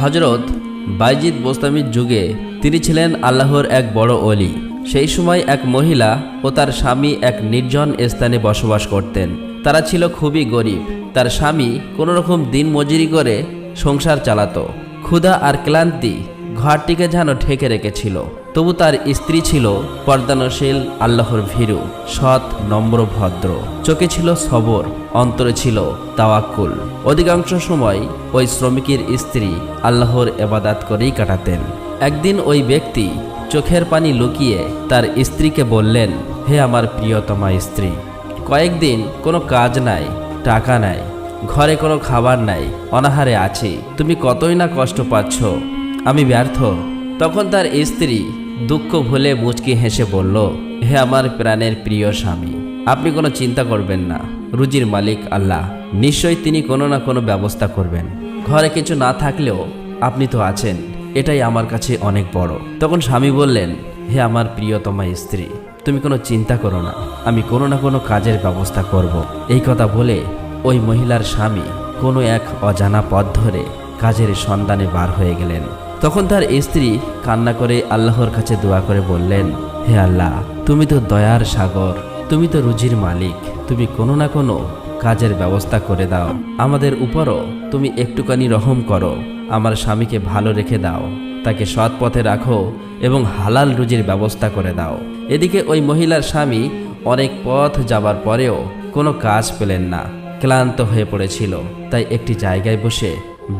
হজরত বাইজিদ বোস্তামির যুগে তিনি ছিলেন আল্লাহর এক বড় অলি সেই সময় এক মহিলা ও তার স্বামী এক নির্জন স্থানে বসবাস করতেন। তারা ছিল খুবই গরিব। তার স্বামী কোনোরকম দিন মজুরি করে সংসার চালাত। ক্ষুধা আর ক্লান্তি ঘরটিকে যেন ঢেকে রেখেছিল। তবু তার স্ত্রী ছিল পর্দানশীল, আল্লাহর ভীরু, সৎ, নম্র, ভদ্র। চোখে ছিল সবর, অন্তরে ছিল তাওয়াক্কুল। অধিকাংশ সময় ওই শ্রমিকের স্ত্রী আল্লাহর এবাদাত করেই কাটাতেন। একদিন ওই ব্যক্তি চোখের পানি লুকিয়ে তার স্ত্রীকে বললেন, হে আমার প্রিয়তমা স্ত্রী, কয়েকদিন কোনো কাজ নাই, টাকা নাই, ঘরে কোনো খাবার নাই, অনাহারে আছি। তুমি কতই না কষ্ট পাচ্ছ আমি ব্যর্থ। তখন তার স্ত্রী দুঃখ ভুলে মুচকি হেসে বলল, হে আমার প্রাণের প্রিয় স্বামী, আপনি কোনো চিন্তা করবেন না। রুজির মালিক আল্লাহ। নিশ্চয়ই তিনি কোনো না কোনো ব্যবস্থা করবেন। ঘরে কিছু না থাকলেও আপনি তো আছেন। এটাই আমার কাছে অনেক বড়। তখন স্বামী বললেন, হে আমার প্রিয়তমা স্ত্রী, তুমি কোনো চিন্তা করো না। আমি কোনো না কোনো কাজের ব্যবস্থা করব। এই কথা বলে ওই মহিলার স্বামী কোনো এক অজানা পথ ধরে কাজের সন্ধানে বার হয়ে গেলেন। তখন তার স্ত্রী কান্না করে আল্লাহর কাছে দোয়া করে বললেন, হে আল্লাহ, তুমি তো দয়ার সাগর, তুমি তো রুজির মালিক, তুমি কোনো না কোনো কাজের ব্যবস্থা করে দাও। আমাদের উপরও তুমি একটুখানি রহম করো, আমার স্বামীকে ভালো রেখে দাও, তাকে সৎ পথে রাখো এবং হালাল রুজির ব্যবস্থা করে দাও। এদিকে ওই মহিলার স্বামী অনেক পথ যাবার পরেও কোনো কাজ পেলেন না, ক্লান্ত হয়ে পড়েছিল। তাই একটি জায়গায় বসে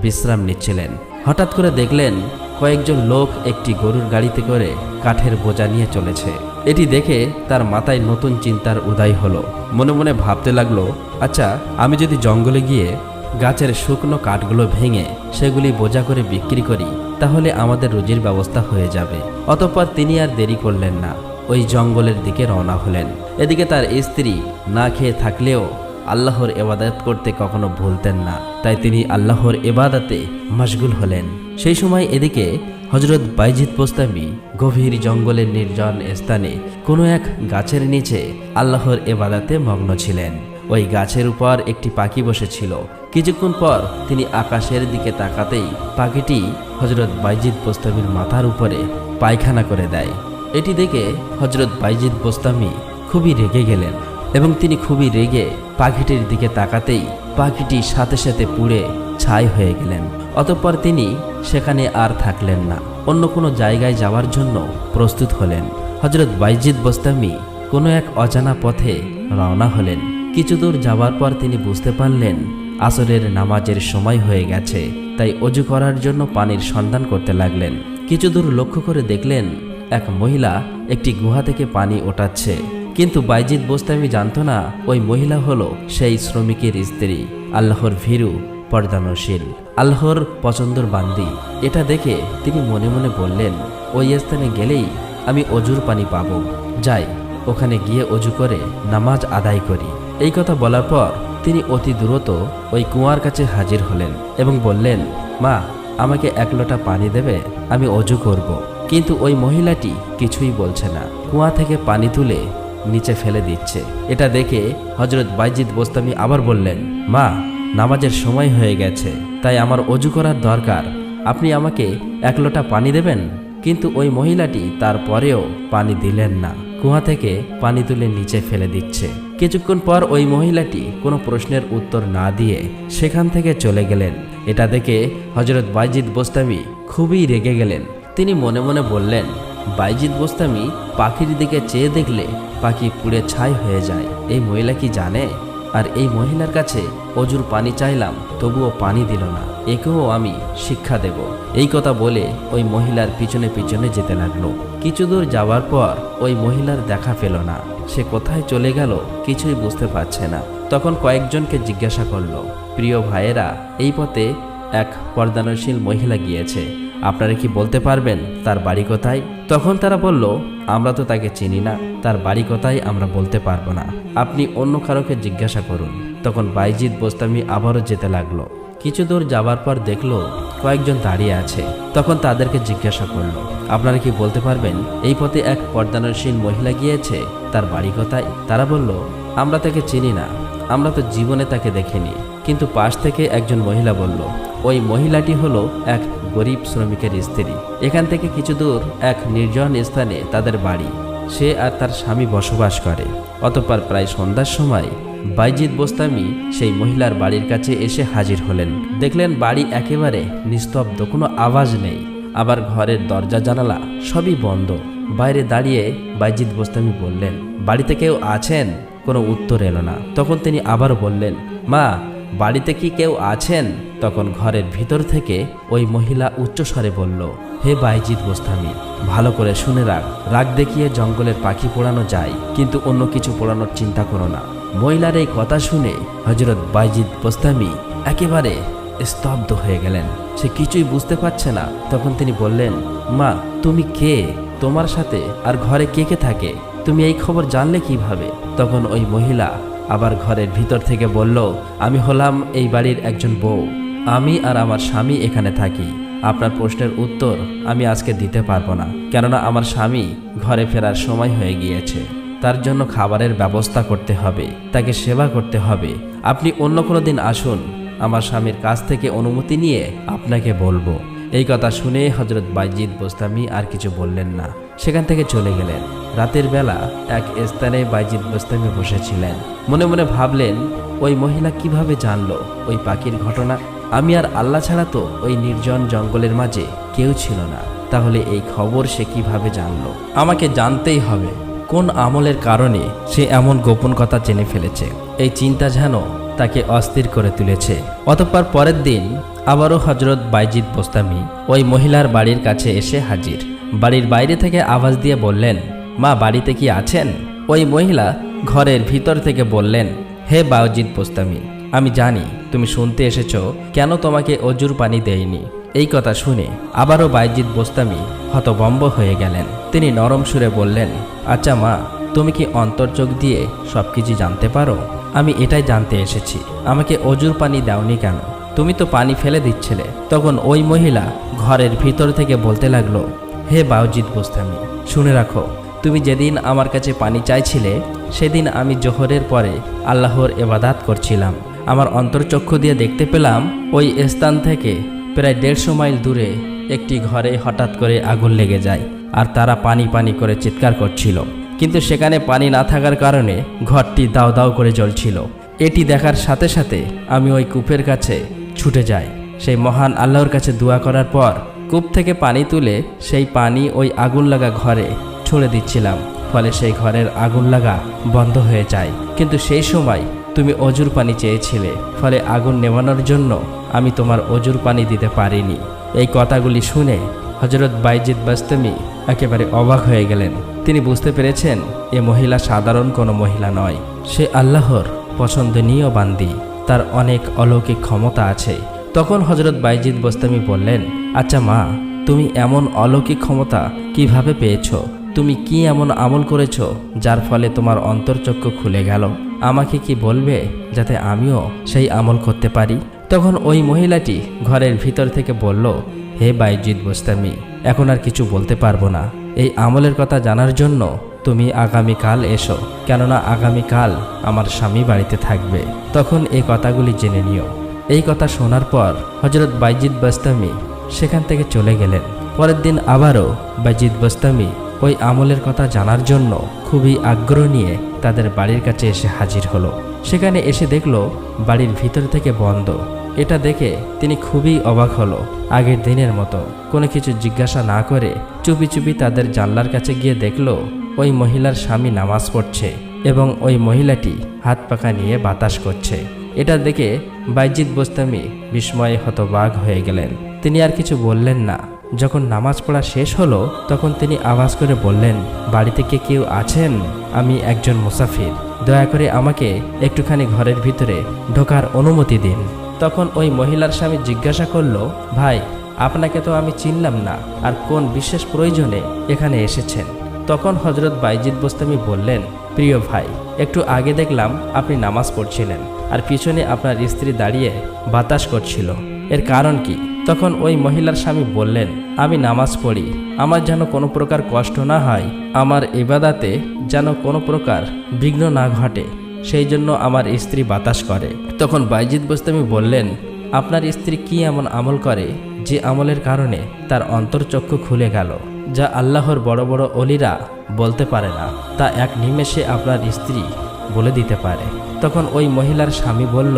বিশ্রাম নিচ্ছিলেন। হঠাৎ করে দেখলেন কয়েকজন লোক একটি গরুর গাড়িতে করে কাঠের বোঝা নিয়ে চলেছে। এটি দেখে তার মাথায় নতুন চিন্তার উদয় হলো। মনে মনে ভাবতে লাগল আচ্ছা আমি যদি জঙ্গলে গিয়ে গাছের শুকনো কাঠগুলো ভেঙে সেগুলি বোঝা করে বিক্রি করি, তাহলে আমাদের রুজির ব্যবস্থা হয়ে যাবে। অতঃপর তিনি আর দেরি করলেন না। ওই জঙ্গলের দিকে রওনা হলেন। এদিকে তার স্ত্রী না খেয়ে থাকলেও আল্লাহর এবাদত করতে কখনো ভুলতেন না। তাই তিনি আল্লাহর এবাদাতে মশগুল হলেন। সেই সময় এদিকে হজরত বাইজিদ পোস্তামি গভীর জঙ্গলের নির্জন স্থানে কোনো এক গাছের নিচে আল্লাহর এবাদাতে মগ্ন ছিলেন। ওই গাছের উপর একটি পাখি বসেছিল। কিছুক্ষণ পর তিনি আকাশের দিকে তাকাতেই পাখিটি হজরত বাইজিদ পোস্তামির মাথার উপরে পায়খানা করে দেয়। এটি দেখে হজরত বাইজিদ বোস্তামি খুবই রেগে গেলেন। এবং তিনি খুবই রেগে পাখিটির দিকে তাকাতেই পাখিটি সাথে সাথে পুড়ে ছাই হয়ে গেলেন। অতঃপর তিনি সেখানে আর থাকলেন না, অন্য কোনো জায়গায় যাওয়ার জন্য প্রস্তুত হলেন। হজরত বাইজিদ বস্তামি কোনো এক অজানা পথে রওনা হলেন। কিছু দূর যাওয়ার পর তিনি বুঝতে পারলেন, আসরের নামাজের সময় হয়ে গেছে, তাই অজু করার জন্য পানির সন্ধান করতে লাগলেন। কিছু দূর লক্ষ্য করে দেখলেন, এক মহিলা একটি গুহা থেকে পানি ওঠাচ্ছে। কিন্তু বাইজিদ বোস্তামি জানতো না ওই মহিলা হলো সেই শ্রমিকের স্ত্রী, আল্লাহর ভীরু, পর্দানশীল। আল্লাহর পছন্দর বান্দি। এটা দেখে তিনি মনে মনে বললেন, ওই স্থানে গেলেই আমি অজুর পানি পাবো। যাই, ওখানে গিয়ে অজু করে নামাজ আদায় করি। এই কথা বলার পর তিনি অতি দ্রুত ওই কুয়ার কাছে হাজির হলেন এবং বললেন, মা, আমাকে এক লোটা পানি দেবে, আমি অজু করব। কিন্তু ওই মহিলাটি কিছুই বলছে না। কুয়া থেকে পানি তুলে নিচে ফেলে দিচ্ছে। এটা দেখে হজরত বাইজিদ বোস্তামি আবার বললেন, মা, নামাজের সময় হয়ে গেছে, তাই আমার অজু করার দরকার। আপনি আমাকে এক লোটা পানি দেবেন? কিন্তু ওই মহিলাটি তারপরেও পানি দিলেন না। কুয়া থেকে পানি তুলে নিচে ফেলে দিচ্ছে। কিছুক্ষণ পর ওই মহিলাটি কোনো প্রশ্নের উত্তর না দিয়ে সেখান থেকে চলে গেলেন। এটা দেখে হজরত বাইজিদ বোস্তামি খুবই রেগে গেলেন। তিনি মনে মনে বললেন বাইজিদ বোস্তামি পাখির দিকে চেয়ে দেখলে পাখি পুড়ে ছাই হয়ে যায়। এই মহিলা কি জানে? আর এই মহিলার কাছে অজুর পানি চাইলাম, তবুও পানি দিল না। একেও আমি শিক্ষা দেব। এই কথা বলে ওই মহিলার পিছনে পিছনে যেতে লাগল। কিছু দূর যাওয়ার পর ওই মহিলার দেখা পেল না। সে কোথায় চলে গেল কিছুই বুঝতে পারছে না। তখন কয়েকজনকে জিজ্ঞাসা করল, প্রিয় ভাইয়েরা, এই পথে এক পর্দানশীল মহিলা গিয়েছে। আপনারা কি বলতে পারবেন, তার বাড়ি কোথায়? তখন তারা বলল, আমরা তো তাকে চিনি না, তার বাড়ি কোথায় আমরা বলতে পারব না। আপনি অন্য কারোকে জিজ্ঞাসা করুন। তখন বাইজিৎ বোস্তামি আবারও যেতে লাগল। কিছু দূর যাবার পর দেখল, কয়েকজন দাঁড়িয়ে আছে। তখন তাদেরকে জিজ্ঞাসা করল, আপনারা কি বলতে পারবেন, এই পথে এক পর্দানশীল মহিলা গিয়েছে, তার বাড়ি কোথায়? তারা বলল, আমরা তাকে চিনি না, আমরা তো জীবনে তাকে দেখিনি। কিন্তু পাশ থেকে একজন মহিলা বলল, ওই মহিলাটি হলো এক গরিব শ্রমিকের স্ত্রী। এখান থেকে কিছু দূর এক নির্জন স্থানে তাদের বাড়ি। সে আর তার স্বামী বসবাস করে। অতঃপর প্রায় সন্ধ্যার সময় বাইজিদ বোস্তামি সেই মহিলার বাড়ির কাছে এসে হাজির হলেন। দেখলেন বাড়ি একেবারে নিস্তব্ধ, কোনো আওয়াজ নেই। আবার ঘরের দরজা, জানালা সবই বন্ধ। বাইরে দাঁড়িয়ে বাইজিদ বোস্তামি বললেন, বাড়িতে কেউ আছেন? কোনো উত্তর এলো না। তখন তিনি আবার বললেন, মা, বাড়িতে কি কেউ আছেন? তখন ঘরের ভিতর থেকে ওই মহিলা উচ্চস্বরে বলল, হে বাইজিৎ বোস্তামি ভালো করে শুনে রাখ। রাগ দেখিয়ে জঙ্গলের পাখি পোড়ানো যায়, কিন্তু অন্য কিছু পোড়ানোর চিন্তা করো না। মহিলার এই কথা শুনে হজরত বাইজিৎ বোস্তামি একেবারে স্তব্ধ হয়ে গেলেন। সে কিছুই বুঝতে পারছে না। তখন তিনি বললেন, মা, তুমি কে? তোমার সাথে আর ঘরে কে কে থাকে? তুমি এই খবর জানলে কীভাবে? তখন ওই মহিলা আবার ঘরের ভিতর থেকে বলল, আমি হলাম এই বাড়ির একজন বউ। আমি আর আমার স্বামী এখানে থাকি। আপনার প্রশ্নের উত্তর আমি আজকে দিতে পারব না, কেননা আমার স্বামী ঘরে ফেরার সময় হয়ে গিয়েছে। তার জন্য খাবারের ব্যবস্থা করতে হবে, তাকে সেবা করতে হবে। আপনি অন্য কোনো দিন আসুন, আমার স্বামীর কাছ থেকে অনুমতি নিয়ে আপনাকে বলব। এই কথা শুনে হজরত বাইজিদ বোস্তামি আর কিছু বললেন না। সেখান থেকে চলে গেলেন। রাতের বেলা এক স্থানে বাইজিদ বোস্তামি বসেছিলেন। মনে মনে ভাবলেন, ওই মহিলা কীভাবে জানলো ওই পাখির ঘটনা? আমি আর আল্লাহ ছাড়া তো ওই নির্জন জঙ্গলের মাঝে কেউ ছিল না। তাহলে এই খবর সে কীভাবে জানলো? আমাকে জানতেই হবে কোন আমলের কারণে সে এমন গোপন কথা জেনে ফেলেছে। এই চিন্তা যেন তাকে অস্থির করে তুলেছে। অতঃপর পরের দিন আবারও হজরত বাইজিদ বোস্তামি ওই মহিলার বাড়ির কাছে এসে হাজির। বাড়ির বাইরে থেকে আওয়াজ দিয়ে বললেন, মা, বাড়িতে কি আছেন? ওই মহিলা ঘরের ভিতর থেকে বললেন, হে বাউজিদ বোস্তামি, আমি জানি তুমি শুনতে এসেছ, কেন তোমাকে অজুর পানি দেয়নি? এই কথা শুনে আবারও বাইজিদ বোস্তামি হতবম্ব হয়ে গেলেন। তিনি নরম সুরে বললেন আচ্ছা মা, তুমি কি অন্তর্চোখ দিয়ে সব কিছু জানতে পারো? আমি এটাই জানতে এসেছি। আমাকে অজুর পানি দাওনি কেন? তুমি তো পানি ফেলে দিচ্ছিলে। তখন ওই মহিলা ঘরের ভিতর থেকে বলতে লাগল, হে বাউজিদ বোস্তামি, শুনে রাখো, তুমি যেদিন আমার কাছে পানি চাইছিলে, সেদিন আমি জোহরের পরে আল্লাহর এবাদাত করছিলাম। আমার অন্তর্চক্ষু দিয়ে দেখতে পেলাম, ওই স্থান থেকে প্রায় দেড়শো মাইল দূরে একটি ঘরে হঠাৎ করে আগুন লেগে যায় আর তারা পানি পানি করে চিৎকার করছিল। কিন্তু সেখানে পানি না থাকার কারণে ঘরটি দাও দাও করে জ্বলছিল। এটি দেখার সাথে সাথে আমি ওই কূপের কাছে ছুটে যাই। সেই মহান আল্লাহর কাছে দোয়া করার পর কূপ থেকে পানি তুলে সেই পানি ওই আগুন লাগা ঘরে ছুঁড়ে দিচ্ছিলাম। ফলে সেই ঘরের আগুন লাগা বন্ধ হয়ে যায়। কিন্তু সেই সময় তুমি অজুর পানি চেয়েছিলে, ফলে আগুন নেভানোর জন্য আমি তোমার অজুর পানি দিতে পারিনি। এই কথাগুলি শুনে হজরত বাইজিদ বাস্তমি একেবারে অবাক হয়ে গেলেন। তিনি বুঝতে পেরেছেন, এ মহিলা সাধারণ কোনো মহিলা নয়। সে আল্লাহর পছন্দনীয় বান্দি, তার অনেক অলৌকিক ক্ষমতা আছে। তখন হজরত বাইজিদ বস্তামি বললেন আচ্ছা মা, তুমি এমন অলৌকিক ক্ষমতা কীভাবে পেয়েছ? তুমি কি এমন আমল করেছ, যার ফলে তোমার অন্তর্চক্ষু খুলে গেল? আমাকে কি বলবে যাতে আমিও সেই আমল করতে পারি? তখন ওই মহিলাটি ঘরের ভিতর থেকে বলল, হে বাইজিৎ বোস্তামি এখন আর কিছু বলতে পারব না। এই আমলের কথা জানার জন্য তুমি আগামীকাল এসো, কেননা আগামীকাল আমার স্বামী বাড়িতে থাকবে। তখন এই কথাগুলি জেনে নিও। এই কথা শোনার পর হজরত বাইজিদ বস্তামি সেখান থেকে চলে গেলেন। পরের দিন আবারও বাইজিদ বস্তামি ওই আমলের কথা জানার জন্য খুবই আগ্রহ নিয়ে তাদের বাড়ির কাছে এসে হাজির হলো। সেখানে এসে দেখল বাড়ির ভিতর থেকে বন্ধ। এটা দেখে তিনি খুবই অবাক হলো। আগের দিনের মতো কোনো কিছু জিজ্ঞাসা না করে চুপি চুপি তাদের জানলার কাছে গিয়ে দেখল ওই মহিলার স্বামী নামাজ পড়ছে এবং ওই মহিলাটি হাত পাখা নিয়ে বাতাস করছে। এটা দেখে বাইজিদ বোস্তামি বিস্ময়ে হতবাগ হয়ে গেলেন। তিনি আর কিছু বললেন না। যখন নামাজ পড়া শেষ হলো, তখন তিনি আওয়াজ করে বললেন, বাড়িতে কে কেউ আছেন? আমি একজন মুসাফির। দয়া করে আমাকে একটুখানি ঘরের ভিতরে ঢোকার অনুমতি দিন। তখন ওই মহিলার স্বামী জিজ্ঞাসা করল, ভাই, আপনাকে তো আমি চিনলাম না, আর কোন বিশেষ প্রয়োজনে এখানে এসেছেন? তখন হজরত বাইজিদ বোস্তামি বললেন, প্রিয় ভাই, একটু আগে দেখলাম আপনি নামাজ পড়ছিলেন, আর পিছনে আপনার স্ত্রী দাঁড়িয়ে বাতাস করছিল। এর কারণ কি? তখন ওই মহিলার স্বামী বললেন, আমি নামাজ পড়ি। আমার যেন কোনো প্রকার কষ্ট না হয়, আমার ইবাদাতে যেন কোনো প্রকার বিঘ্ন না ঘটে, সেই জন্য আমার স্ত্রী বাতাস করে। তখন বাইজিদ বোস্তামি বললেন, আপনার স্ত্রী কি এমন আমল করে যে আমলের কারণে তার অন্তর্চক্ষু খুলে গেল, যা আল্লাহর বড় বড় অলিরা বলতে পারে না? তা এক নিমেষে আপনার স্ত্রী বলে দিতে পারে। তখন ওই মহিলার স্বামী বলল,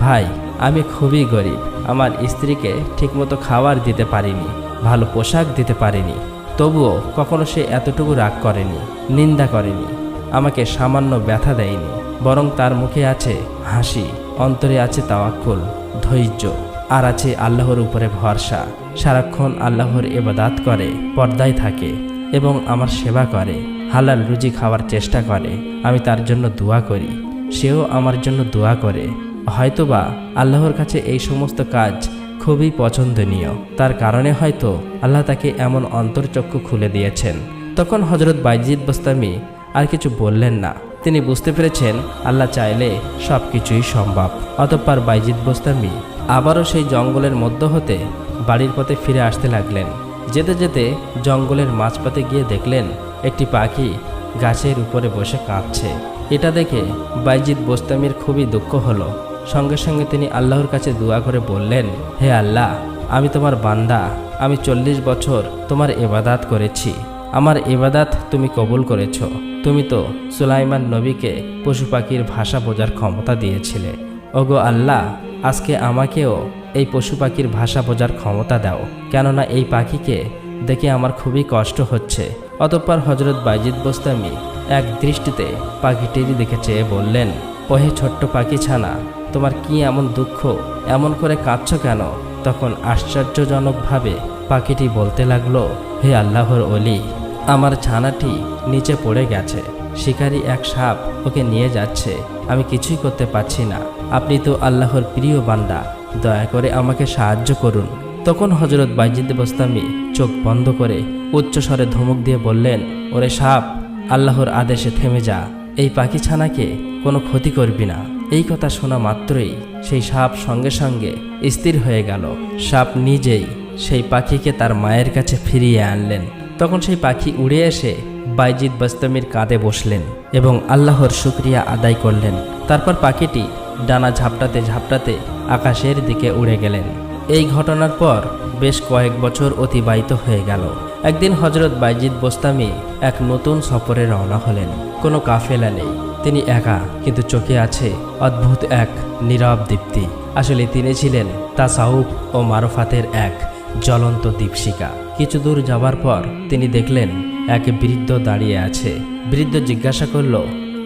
ভাই, আমি খুবই গরিব। আমার স্ত্রীকে ঠিকমতো খাবার দিতে পারিনি, ভালো পোশাক দিতে পারিনি, তবুও কখনো সে এতটুকু রাগ করেনি, নিন্দা করেনি, আমাকে সামান্য ব্যথা দেয়নি, বরং তার মুখে আছে হাসি, অন্তরে আছে তাওয়াক্কুল, ধৈর্য, আর আছে আল্লাহর উপরে ভরসা। সারাক্ষণ আল্লাহর এবাদাত করে, পর্দায় থাকে এবং আমার সেবা করে, হালাল রুজি খাওয়ার চেষ্টা করে, আমি তার জন্য দোয়া করি, সেও আমার জন্য দোয়া করে। হয়তোবা আল্লাহর কাছে এই সমস্ত কাজ খুবই পছন্দনীয়। তার কারণে হয়তো আল্লাহ তাকে এমন অন্তর্চক্ষু খুলে দিয়েছেন। তখন হজরত বাইজিদ বস্তামি আর কিছু বললেন না। তিনি বুঝতে পেরেছেন আল্লাহ চাইলে সব কিছুই সম্ভব। অতঃপর বাইজিদ বোস্তামি আবারও সেই জঙ্গলের মধ্য হতে বাড়ির পথে ফিরে আসতে লাগলেন। যেতে যেতে জঙ্গলের মাঝপথে গিয়ে দেখলেন একটি পাখি গাছের উপরে বসে কাঁদছে এটা দেখে বাইজিদ বোস্তামির খুবই দুঃখ হলো। সঙ্গে সঙ্গে তিনি আল্লাহর কাছে দোয়া করে বললেন, হে আল্লাহ, আমি তোমার বান্দা। আমি চল্লিশ বছর তোমার এবাদাত করেছি। আমার এবাদাত তুমি কবুল করেছ। তুমি তো সুলাইমান নবীকে পশু পাখির ভাষা বোঝার ক্ষমতা দিয়েছিলে। ওগো আল্লাহ, আজকে আমাকেও এই পশু পাখির ভাষা বোঝার ক্ষমতা দাও। কেননা এই পাখিকে দেখে আমার খুবই কষ্ট হচ্ছে। অতঃপর হজরত বাইজিদ বোস্তামি এক দৃষ্টিতে পাখিটির দিকে চেয়ে বললেন, ওহে ছোট্ট পাখি ছানা তোমার কি এমন দুঃখ? এমন করে কাঁদছ কেন? তখন আশ্চর্যজনকভাবে পাখিটি বলতে লাগল, হে আল্লাহর অলি আমার ছানাটি নিচে পড়ে গেছে। শিকারী এক সাপ ওকে নিয়ে যাচ্ছে। আমি কিছুই করতে পারছি না। আপনি তো আল্লাহর প্রিয় বান্দা। দয়া করে আমাকে সাহায্য করুন। তখন হজরত বাইজিদ বস্তামি চোখ বন্ধ করে উচ্চস্বরে ধমক দিয়ে বললেন, ওরে সাপ, আল্লাহর আদেশে থেমে যা। এই পাখি ছানাকে কোনো ক্ষতি করবি না। এই কথা শোনা মাত্রই সেই সাপ সঙ্গে সঙ্গে স্থির হয়ে গেল। সাপ নিজেই সেই পাখিকে তার মায়ের কাছে ফিরিয়ে আনলেন। তখন সেই পাখি উড়ে এসে বাইজিদ বস্তমির কাঁধে বসলেন এবং আল্লাহর শুক্রিয়া আদায় করলেন। তারপর পাখিটি ডানা ঝাপটাতে ঝাপটাতে আকাশের দিকে উড়ে গেলেন। এই ঘটনার পর বেশ কয়েক বছর অতিবাহিত হয়ে গেল। একদিন হজরত বাইজিদ বোস্তামি এক নতুন সফরে রওনা হলেন। কোনো কাফেলা নেই। তিনি একা, কিন্তু চোখে আছে অদ্ভুত এক নীরব দীপ্তি। আসলে তিনি ছিলেন তাসাউফ ও মারফাতের এক জ্বলন্ত দীপশিকা। কিছু দূর যাওয়ার পর তিনি দেখলেন এক বৃদ্ধ দাঁড়িয়ে আছে। বৃদ্ধ জিজ্ঞাসা করল,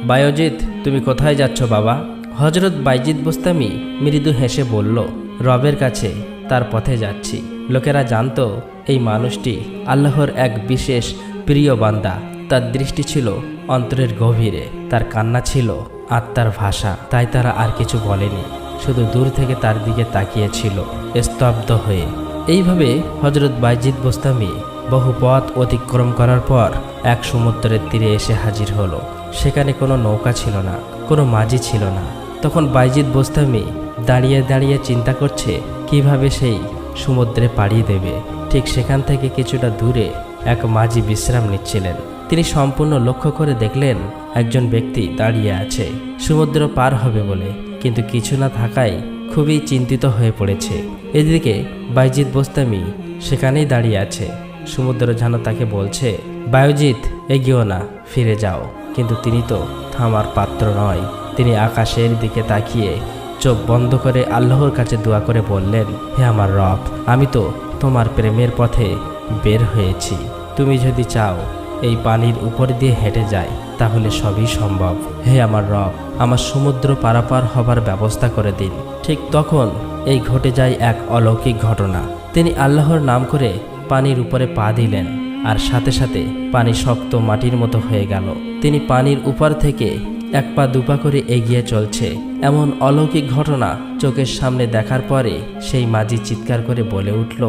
বায়োজিৎ, তুমি কোথায় যাচ্ছ বাবা? হজরত বাইজিদ বোস্তামি মৃদু হেসে বলল, রবের কাছে, তার পথে যাচ্ছি। লোকেরা জানতো এই মানুষটি আল্লাহর এক বিশেষ প্রিয় বান্দা। তার দৃষ্টি ছিল অন্তরের গভীরে তার কান্না ছিল আত্মার ভাষা, তাই তারা আর কিছু বলেনি। শুধু দূর থেকে তার দিকে তাকিয়েছিল, স্তব্ধ হয়ে। এইভাবে হজরত বাইজিদ বোস্তামি বহু পথ অতিক্রম করার পর এক সমুদ্রের তীরে এসে হাজির হলো। সেখানে কোনো নৌকা ছিল না, কোনো মাঝি ছিল না। তখন বাইজিদ বোস্তামি দাঁড়িয়ে দাঁড়িয়ে চিন্তা করছে, কীভাবে সেই সমুদ্রে পাড়িয়ে দেবে। ঠিক সেখান থেকে কিছুটা দূরে এক মাঝি বিশ্রাম নিচ্ছিলেন। তিনি সম্পূর্ণ লক্ষ্য করে দেখলেন একজন ব্যক্তি দাঁড়িয়ে আছে। সমুদ্র পার হবে বলে, কিন্তু কিছু না থাকায় খুবই চিন্তিত হয়ে পড়েছে। এদিকে বাইজিৎ বোস্তামি সেখানেই দাঁড়িয়ে আছে। সমুদ্র যেন তাকে বলছে, বায়ুজিৎ এগিয়েও না, ফিরে যাও। কিন্তু তিনি তো থামার পাত্র নয়। তিনি আকাশের দিকে তাকিয়ে চোখ বন্ধ করে আল্লাহর কাছে দোয়া করে বললেন, হে আমার রব, আমি তো তোমার প্রেমের পথে বের হয়েছি। তুমি যদি চাও এই পানির উপর দিয়ে হেঁটে যাই তাহলে সবই সম্ভব। হে আমার রব, আমার সমুদ্র পারাপার হবার ব্যবস্থা করে দিন। ঠিক তখন এই ঘটে যায় এক অলৌকিক ঘটনা। তিনি আল্লাহর নাম করে পানির উপরে পা দিলেন, আর সাথে সাথে পানি শক্ত মাটির মতো হয়ে গেল। তিনি পানির উপর থেকে এক পা দুপা করে এগিয়ে চলছে। এমন অলৌকিক ঘটনা চোখের সামনে দেখার পরে সেই মাঝি চিৎকার করে বলে উঠল,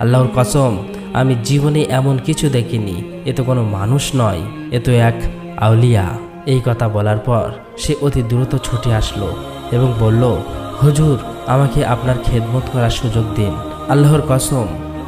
আল্লাহর কসম আমি জীবনে এমন কিছু দেখিনি, এ তো কোনো মানুষ নয়, এ তো এক আউলিয়া। এই কথা বলার পর সে অতি দ্রুত ছুটে আসলো এবং বলল, হুজুর, আমাকে আপনার খেদমত করার সুযোগ দিন। আল্লাহর কসম,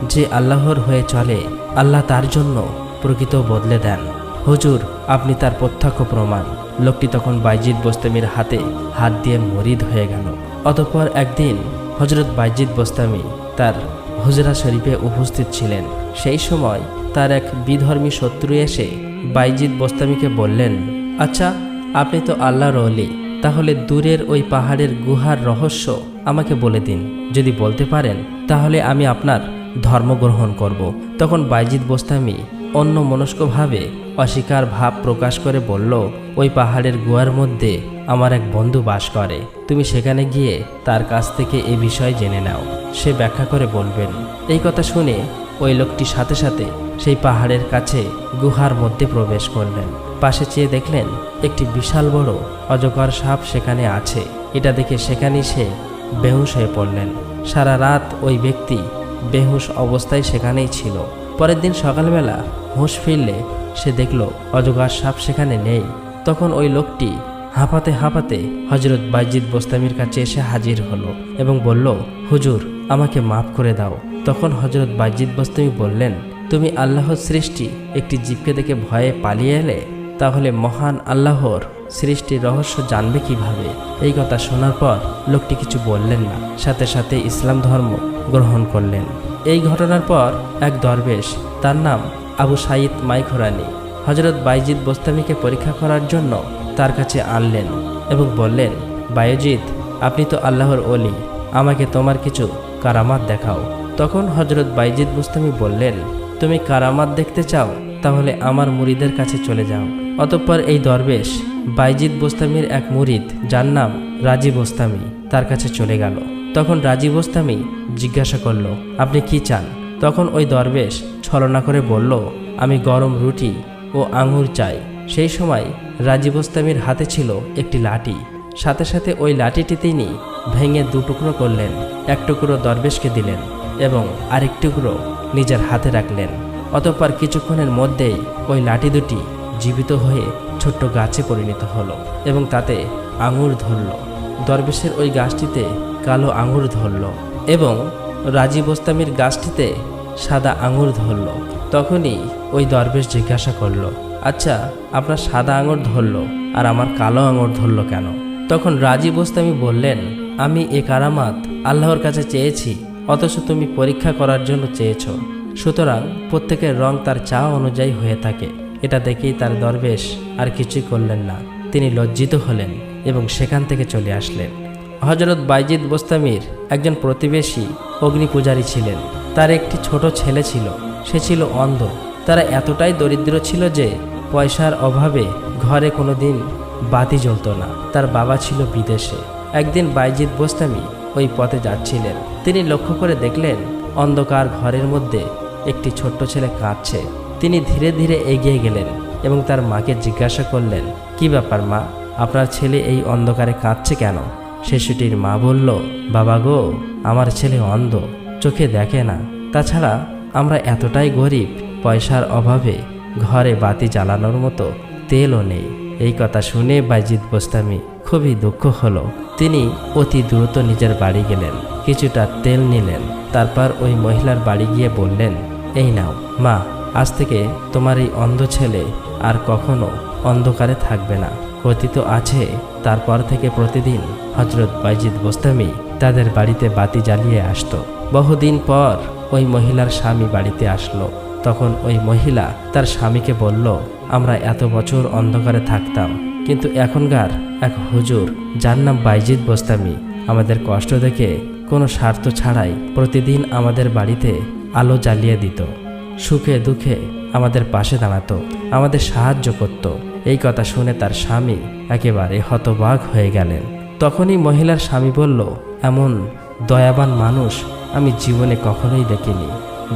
যে আল্লাহর হয়ে চলে, আল্লাহ তার জন্য প্রকৃত বদলে দেন। হুজুর, আপনি তার প্রত্যক্ষ প্রমাণ। লোকটি তখন বাইজিদ বোস্তামির হাতে হাত দিয়ে মরিদ হয়ে গেল। অতঃপর একদিন হজরত বাইজিদ বোস্তামি তার হুজরা শরীফে উপস্থিত ছিলেন। সেই সময় তার এক বিধর্মী শত্রু এসে বাইজিদ বস্তামিকে বললেন আচ্ছা আপনি তো আল্লাহর অলি তাহলে দূরের ওই পাহাড়ের গুহার রহস্য আমাকে বলে দিন। যদি বলতে পারেন, তাহলে আমি আপনার ধর্ম গ্রহণ করব। তখন বাইজিদ বোস্তামি অন্য মনস্কভাবে অস্বীকার ভাব প্রকাশ করে বলল, ওই পাহাড়ের গুহার মধ্যে আমার এক বন্ধু বাস করে। তুমি সেখানে গিয়ে তার কাছ থেকে এ বিষয় জেনে নাও। সে ব্যাখ্যা করে বলবেন, এই কথা শুনে ওই লোকটি সাথে সাথে সেই পাহাড়ের কাছে গুহার মধ্যে প্রবেশ করলেন। পাশে চেয়ে দেখলেন একটি বিশাল বড় অজগর সাপ সেখানে আছে। এটা দেখে সেখানেই সে বেহুশ হয়ে পড়লেন। সারা রাত ওই ব্যক্তি বেহুশ অবস্থায় সেখানেই ছিল। পরের দিন সকালবেলা হুঁশ ফিরলে সে দেখল অজগর সাপ সেখানে নেই। তখন ওই লোকটি হাঁপাতে হাঁপাতে হজরত বাইজিদ বোস্তামির কাছে এসে হাজির হলো এবং বলল, হুজুর, আমাকে মাফ করে দাও। তখন হজরত বাইজিদ বোস্তামি বললেন, তুমি আল্লাহর সৃষ্টি একটি জীবকে দেখে ভয়ে পালিয়ে এলে? তাহলে মহান আল্লাহর সৃষ্টির রহস্য জানবে কীভাবে? এই কথা শোনার পর লোকটি কিছু বললেন না। সাথে সাথে ইসলাম ধর্ম গ্রহণ করলেন। এই ঘটনার পর এক দরবেশ, তার নাম আবু সাইদ মাইখোরানি হজরত বাইজিদ বোস্তামিকে পরীক্ষা করার জন্য তার কাছে আনলেন এবং বললেন, বায়জিৎ, আপনি তো আল্লাহর অলি আমাকে তোমার কিছু কারামাত দেখাও। তখন হজরত বাইজিদ বোস্তামি বললেন, তুমি কারামাত দেখতে চাও, তাহলে আমার মুরিদের কাছে চলে যাও। অতঃপর এই দরবেশ বাইজিদ বোস্তামির এক মুরিদ যার নাম রাজি বোস্তামি তার কাছে চলে গেল। তখন রাজি বোস্তামি জিজ্ঞাসা করল, আপনি কি চান? তখন ওই দরবেশ ছলনা করে বলল, আমি গরম রুটি ও আঙুর চাই। সেই সময় রাজি বোস্তামির হাতে ছিল একটি লাঠি। সাথে সাথে ওই লাঠিটি তিনি ভেঙে দু টুকরো করলেন, এক টুকরো দরবেশকে দিলেন এবং আরেক টুকরো নিজের হাতে রাখলেন। অতঃপর কিছুক্ষণের মধ্যেই ওই লাঠি দুটি জীবিত হয়ে ছোট্ট গাছে পরিণত হলো এবং তাতে আঙুর ধরল। দরবেশের ওই গাছটিতে কালো আঙুর ধরল এবং রাজি বোস্তামির গাছটিতে সাদা আঙুর ধরল। তখনই ওই দরবেশ জিজ্ঞাসা করল আচ্ছা আপনার সাদা আঙুর ধরল আর আমার কালো আঙুর ধরল কেন? তখন রাজি বোস্তামি বললেন, আমি এ কারামাত আল্লাহর কাছে চেয়েছি, অথচ তুমি পরীক্ষা করার জন্য চেয়েছ। সুতরাং প্রত্যেকের রং তার চাওয়া অনুযায়ী হয়ে থাকে। এটা দেখেই তার দরবেশ আর কিছুই করলেন না। তিনি লজ্জিত হলেন এবং সেখান থেকে চলে আসলেন। হজরত বাইজিদ বোস্তামির একজন প্রতিবেশী অগ্নি পূজারী ছিলেন। তার একটি ছোট ছেলে ছিল, সে ছিল অন্ধ। তারা এতটাই দরিদ্র ছিল যে পয়সার অভাবে ঘরে কোনো দিন বাতি জ্বলত না। তার বাবা ছিল বিদেশে। একদিন বাইজিদ বোস্তামি ওই পথে যাচ্ছিলেন। তিনি লক্ষ্য করে দেখলেন অন্ধকার ঘরের মধ্যে একটি ছোট্ট ছেলে কাঁদছে। তিনি ধীরে ধীরে এগিয়ে গেলেন এবং তার মাকে জিজ্ঞাসা করলেন, কি ব্যাপার মা? আপনার ছেলে এই অন্ধকারে কাঁদছে কেন? শিশুটির মা বলল, বাবা গো, আমার ছেলে অন্ধ, চোখে দেখে না। তাছাড়া আমরা এতটাই গরিব, পয়সার অভাবে ঘরে বাতি জ্বালানোর মতো তেলও নেই। এই কথা শুনে বাইজিদ বোস্তামি খুবই দুঃখ হলো। তিনি অতি দ্রুত নিজের বাড়ি গেলেন, কিছুটা তেল নিলেন। তারপর ওই মহিলার বাড়ি গিয়ে বললেন, এই নাও, মা, আজ থেকে তোমার এই অন্ধ ছেলে আর কখনো অন্ধকারে থাকবে না। কথিত আছে, তারপর থেকে প্রতিদিন হজরত বাইজিদ বোস্তামি তাদের বাড়িতে বাতি জ্বালিয়ে আসতো। বহুদিন পর ওই মহিলার স্বামী বাড়িতে আসলো। তখন ওই মহিলা তার স্বামীকে বলল, আমরা এত বছর অন্ধকারে থাকতাম, কিন্তু এখনকার এক হুজুর যার নাম বাইজিদ বোস্তামি আমাদের কষ্ট দেখে কোনো স্বার্থ ছাড়াই প্রতিদিন আমাদের বাড়িতে আলো জ্বালিয়ে দিত। সুখে দুঃখে আমাদের পাশে দাঁড়াতো, আমাদের সাহায্য করত। এই কথা শুনে তার স্বামী একেবারে হতবাক হয়ে গেলেন। তখনই মহিলার স্বামী বলল, এমন দয়াবান মানুষ আমি জীবনে কখনোই দেখিনি।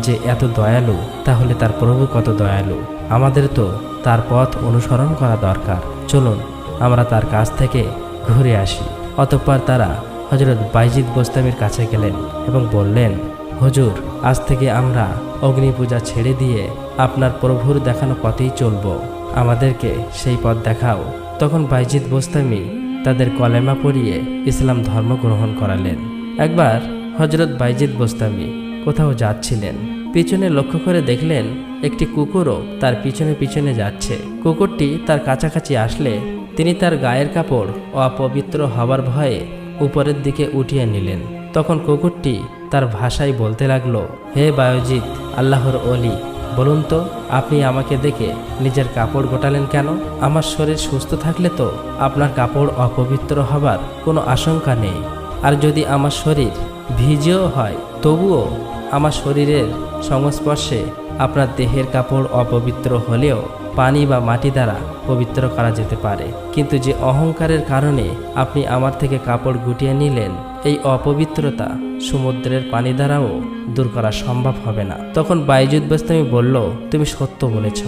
যে এত দয়ালু, তাহলে তার প্রভু কত দয়ালু? আমাদের তো তার পথ অনুসরণ করা দরকার। চলুন, আমরা তার কাছ থেকে ঘুরে আসি। অতঃপর তারা হজরত বাইজিদ বোস্তামির কাছে গেলেন এবং বললেন হুজুর, আজ থেকে আমরা অগ্নি পূজা ছেড়ে দিয়ে আপনার প্রভুর দেখানো পথেই চলব। আমাদেরকে সেই পথ দেখাও। তখন বাইজিদ বোস্তামি তাদের কলেমা পড়িয়ে ইসলাম ধর্ম গ্রহণ করালেন। একবার হজরত বাইজিদ বোস্তামি কোথাও যাচ্ছিলেন। পিছনে লক্ষ্য করে দেখলেন একটি কুকুরও তার পিছনে পিছনে যাচ্ছে। কুকুরটি তার কাছাকাছি আসলে তিনি তার গায়ের কাপড় অপবিত্র হবার ভয়ে উপরের দিকে উঠিয়ে নিলেন। তখন কুকুরটি তার ভাষায় বলতে লাগল, হে বায়োজিৎ, আল্লাহর অলি বলুন তো, আপনি আমাকে দেখে নিজের কাপড় গোটালেন কেন? আমার শরীর সুস্থ থাকলে তো আপনার কাপড় অপবিত্র হবার কোনো আশঙ্কা নেই। আর যদি আমার শরীর ভিজেও হয়, তবুও আমার শরীরের সংস্পর্শে আপনার দেহের কাপড় অপবিত্র হলেও পানি বা মাটি দ্বারা পবিত্র করা যেতে পারে। কিন্তু যে অহংকারের কারণে আপনি আমার থেকে কাপড় গুটিয়ে নিলেন, এই অপবিত্রতা সমুদ্রের পানি দ্বারাও দূর করা সম্ভব হবে না। তখন বাইজুদ বাস্তবী বলল, তুমি সত্য বলেছ।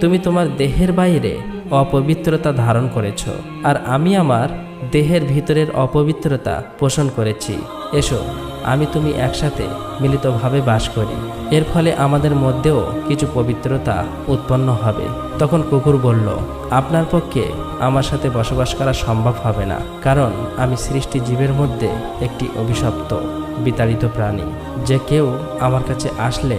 তুমি তোমার দেহের বাইরে অপবিত্রতা ধারণ করেছ, আর আমি আমার দেহের ভিতরের অপবিত্রতা পোষণ করেছি। এসো আমি তুমি একসাথে মিলিতভাবে বাস করি। এর ফলে আমাদের মধ্যেও কিছু পবিত্রতা উৎপন্ন হবে। তখন কুকুর বলল, আপনার পক্ষে আমার সাথে বসবাস করা সম্ভব হবে না, কারণ আমি সৃষ্টি জীবের মধ্যে একটি অভিশপ্ত, বিতাড়িত প্রাণী। যে কেউ আমার কাছে আসলে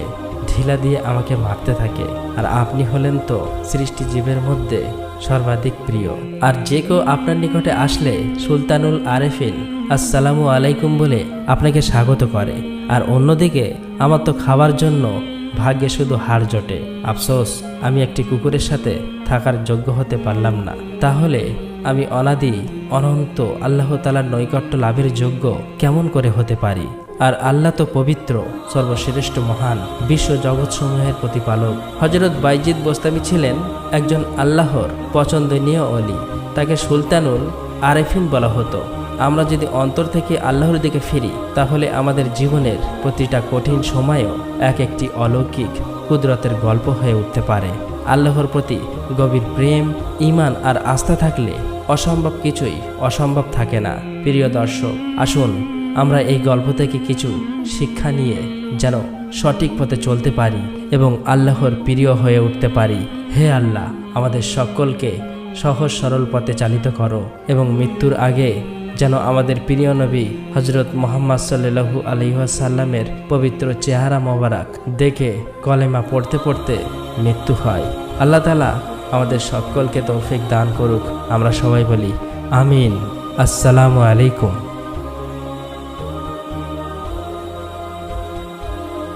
ঢিলা দিয়ে আমাকে মারতে থাকে, আর আপনি হলেন তো সৃষ্টি জীবের মধ্যে সর্বাধিক প্রিয়। আর যে কেউ আপনার নিকটে আসলে সুলতানুল আরেফিন আসসালামু আলাইকুম বলে আপনাকে স্বাগত করে। আর অন্যদিকে আমার তো খাবার জন্য ভাগ্যে শুধু হাড় জটে। আফসোস, আমি একটি কুকুরের সাথে থাকার যোগ্য হতে পারলাম না। তাহলে আমি অনাদি, অনন্ত আল্লাহ তালার নৈকট্য লাভের যোগ্য কেমন করে হতে পারি? আর আল্লাহ তো পবিত্র, সর্বশ্রেষ্ঠ, মহান, বিশ্ব জগৎসমূহের প্রতিপালক। হজরত বাইজিদ বোস্তামি ছিলেন একজন আল্লাহর পছন্দনীয় অলি। তাকে সুলতানুল আরেফিন বলা হতো। আমরা যদি অন্তর থেকে আল্লাহর দিকে ফিরি, তাহলে আমাদের জীবনের প্রতিটা কঠিন সময়েও এক একটি অলৌকিক কুদরতের গল্প হয়ে উঠতে পারে। আল্লাহর প্রতি গভীর প্রেম ইমান আর আস্থা থাকলে অসম্ভব কিছুই অসম্ভব থাকে না। প্রিয় দর্শক, আসুন আমরা এই গল্প থেকে কিছু শিক্ষা নিয়ে যেন সঠিক পথে চলতে পারি এবং আল্লাহর প্রিয় হয়ে উঠতে পারি। হে আল্লাহ, আমাদের সকলকে সহজ সরল পথে চালিত করো এবং মৃত্যুর আগে যেন আমাদের প্রিয় নবী হজরত মোহাম্মদ সাল্লু আলহাসাল্লামের পবিত্র চেহারা মোবারক দেখে কলেমা পড়তে পড়তে মৃত্যু হয়। আল্লাহ তালা আমাদের সকলকে তৌফিক দান করুক। আমরা সবাই বলি, আমিন। আসসালামু আলাইকুম।